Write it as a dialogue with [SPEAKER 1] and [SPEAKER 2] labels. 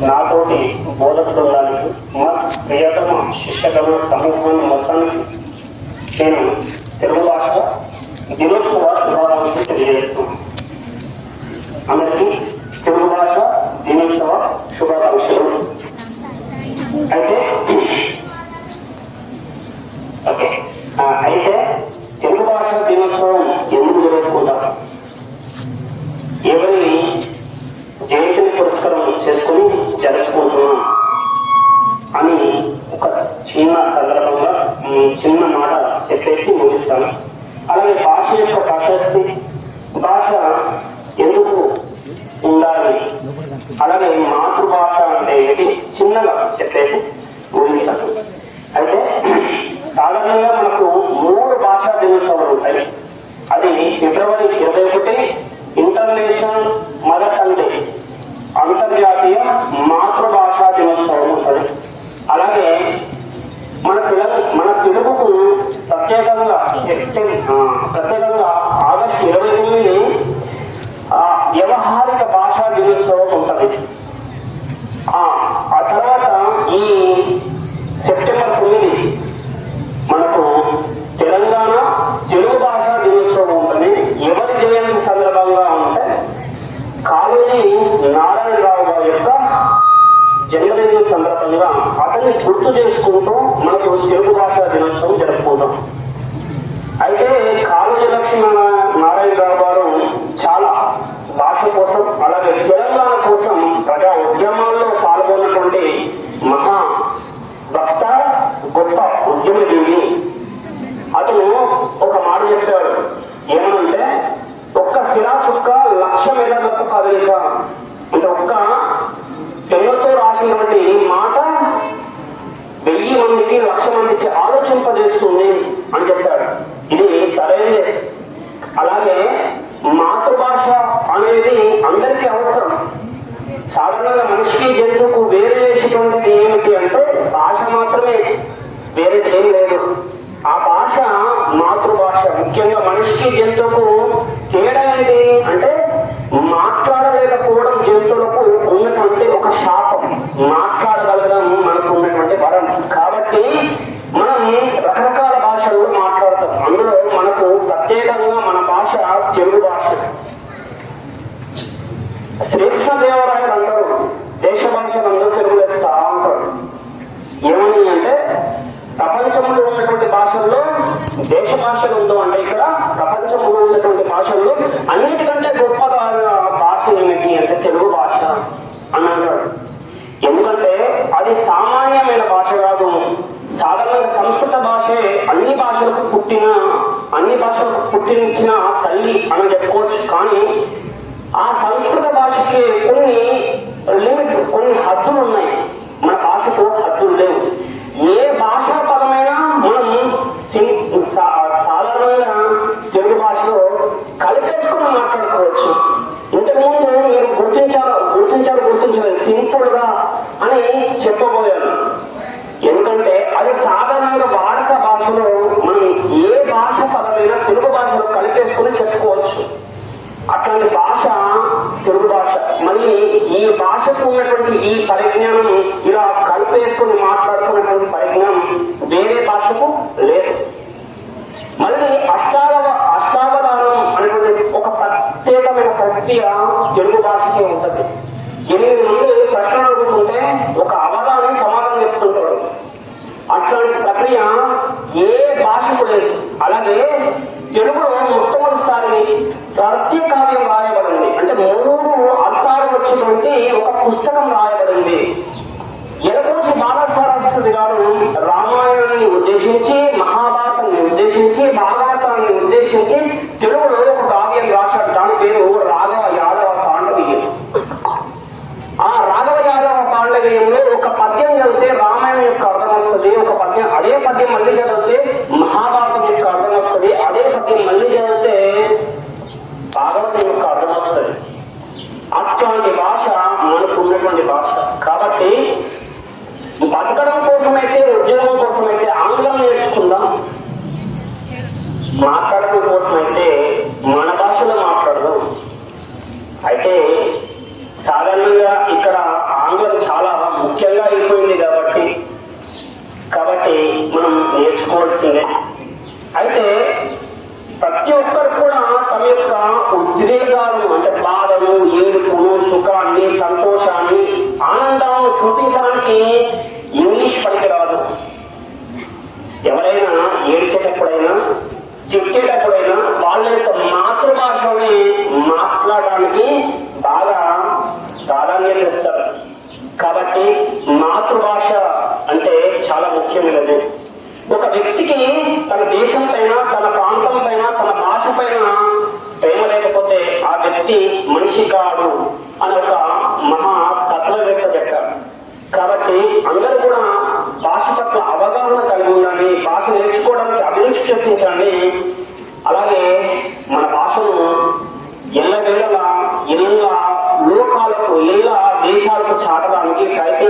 [SPEAKER 1] నాతోటి బోధక బృందానికి మా ప్రియతమ శిక్షకుల సమూహాన్ని మొత్తానికి నేను తెలుగు భాష దినోత్సవ శుభాకాంక్షలు తెలియజేస్తున్నాను. అందరికీ తెలుగు భాష దినోత్సవ శుభాకాంక్షలు. అయితే ఓకే. అయితే చిన్న సందర్భంగా చిన్న మాట చెప్పేసి ముగిస్తాను. అలాగే భాష యొక్క ప్రశస్తి భాష ఎందుకు ఉండాలి? అలాగే మాతృభాష అంటే ఏంటి చిన్నగా చెప్పేసి ముగిస్తాను. అయితే సాధారణంగా మనకు మూడు భాషా దినోత్సవాలు ఉంటాయి. అది ఫిబ్రవరి ఇరవై ఒకటి ఇంటర్నేషనల్ మదర్ టంగ్ డే అంతర్జాతీయ మాతృభాషా దినోత్సవం ఉంటుంది అలాగే మన తెలుగు మన తెలుగుకు ప్రత్యేకంగా సెప్టెంబర్ ఆ, ప్రత్యేకంగా ఆగస్టు ఇరవై ఎనిమిది ఆ, వ్యవహారిక భాషా దినోత్సవం ఉంటుంది ఆ ఆ తర్వాత ఈ సెప్టెంబర్ తొమ్మిది మనకు తెలంగాణ తెలుగు భాషా దినోత్సవం ఉంటుంది ఎవరి జయంతి సందర్భంగా ఉంటే కాళోజీ నారాయణరావు గారి యొక్క జన్మదినం సందర్భంగా అతన్ని గుర్తు చేసుకుంటూ మనకు తెలుగు భాషా దినోత్సవం జరుపుకుంటాం. అయితే కాళోజీ లక్ష్మణ నారాయణ గారు చాలా భాష కోసం అలాగే తెలంగాణ కోసం ప్రజా ఉద్యమాల్లో పాల్గొన్నటువంటి మహా భక్త గొప్ప ఉద్యమజీవి. అతను ఒక మాట చెప్పాడు. ఏమనంటే ఒక్క శిలా చుక్క లక్ష మెదడులకు కదలిక అంటే ఒక్క పెన్నుతో రాసినటువంటి మా మందికి లక్ష మందికి ఆలోచింపజేస్తుంది అని చెప్పాడు. ఇది సరైనదే. అలాగే మాతృభాష అనేది అందరికీ అవసరం. సాధారణంగా మనిషికి జంతువుకు వేరు చేసేటువంటిది ఏమిటి అంటే భాష మాత్రమే. వేరే ఏం లేదు. ఆ భాష మాతృభాష. ముఖ్యంగా మనిషికి జంతువుకు తేడా ఏంటి అంటే మాతృ జంతువులకు ఉన్నటువంటి ఒక శాపం మాట్లాడగలగడం మనకు ఉన్నటువంటి వరం కాబట్టి మనం రకరకాల భాషలు మాట్లాడతాం అందులో మనకు ప్రత్యేకంగా మన భాష తెలుగు భాష శ్రీకృష్ణదేవరాయలు అంటారు దేశ భాషలు అందరూ తెలుగు వేస్తా అంటారు ఏమని అంటే ప్రపంచంలో ఉన్నటువంటి భాషల్లో దేశ భాషలు ఉందో అంటే ఇక్కడ. ప్రపంచంలో ఉన్నటువంటి భాషల్లో అన్నిటికంటే గొప్ప భాష ఏమిటి అంటే తెలుగు భాష అని అంటాడు ఎందుకంటే అది సామాన్యమైన భాష కాదు. సాధారణంగా సంస్కృత భాషే అన్ని భాషలకు పుట్టిన అన్ని భాషలకు పుట్టించిన తల్లి అని చెప్పుకోవచ్చు. కానీ ఆ సంస్కృత భాషకి ఎనిమిది మంది ప్రశ్నలు అడుగుతుంటే ఒక అవగాహన సమాధానం చెప్తుంటాడు. అట్లాంటి ప్రక్రియ ఏ భాషకు లేదు. అలాగే తెలుగులో మొట్టమొదటిసారి సత్య కావ్యం రాయబడింది. అంటే మూడు అర్థాలు వచ్చినటువంటి ఒక పుస్తకం రాయబడింది. ఎలకోచి బాలసారస్వతి గారు రామాయణాన్ని ఉద్దేశించి మహాభారతాన్ని ఉద్దేశించి భాగవతాన్ని ఉద్దేశించి తెలుగులో করছে నేర్చుకోవడానికి భాష నేర్చుకోవడానికి అభిరుచి చెప్పించండి అలాగే మన భాషను ఎల్లవెల్లలా ఎల్ల లోకాలకు ఎల్ల దేశాలకు చాటడానికి ప్రయత్నం